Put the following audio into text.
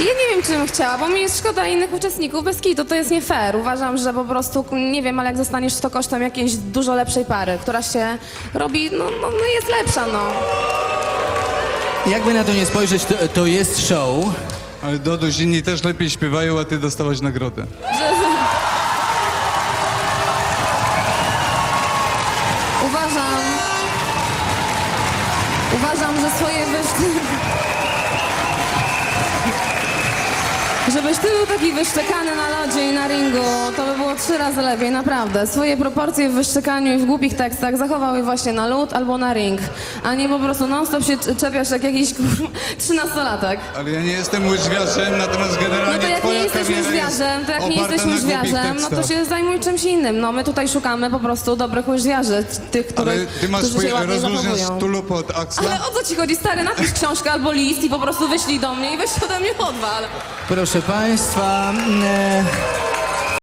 Ja nie wiem, czy bym chciała, bo mi jest szkoda innych uczestników bez kitu, to jest nie fair. Uważam, że po prostu, nie wiem, ale jak zostaniesz to kosztem jakiejś dużo lepszej pary, która się robi, no, no, no jest lepsza, no. Jakby na to nie spojrzeć, to, to jest show. Ale Doduś, inni też lepiej śpiewają, a ty dostałaś nagrodę. Że... Uważam, uważam, że swoje wyszty... Żebyś ty był taki wyszczekany na lodzie i na ringu, to by było trzy razy lepiej, naprawdę. Swoje proporcje w wyszczekaniu i w głupich tekstach zachował je właśnie na lód albo na ring, a nie po prostu non-stop się czepiasz jak jakiś trzynastolatek. Ale ja nie jestem łyżwiarzem, natomiast generalnie No to jak nie twoja jesteś kariera łyżwiarzem, jest jak nie jesteś łyżwiarzem, no to się zajmuj czymś innym. No my tutaj szukamy po prostu dobrych łyżwiarzy, tych, Ale ty masz którzy swój się ładnie zachowują. pod aksla? Ale o co ci chodzi, stary? Napisz książkę albo list i po prostu wyślij do mnie i weź ode mnie odwal. Proszę Państwa, e,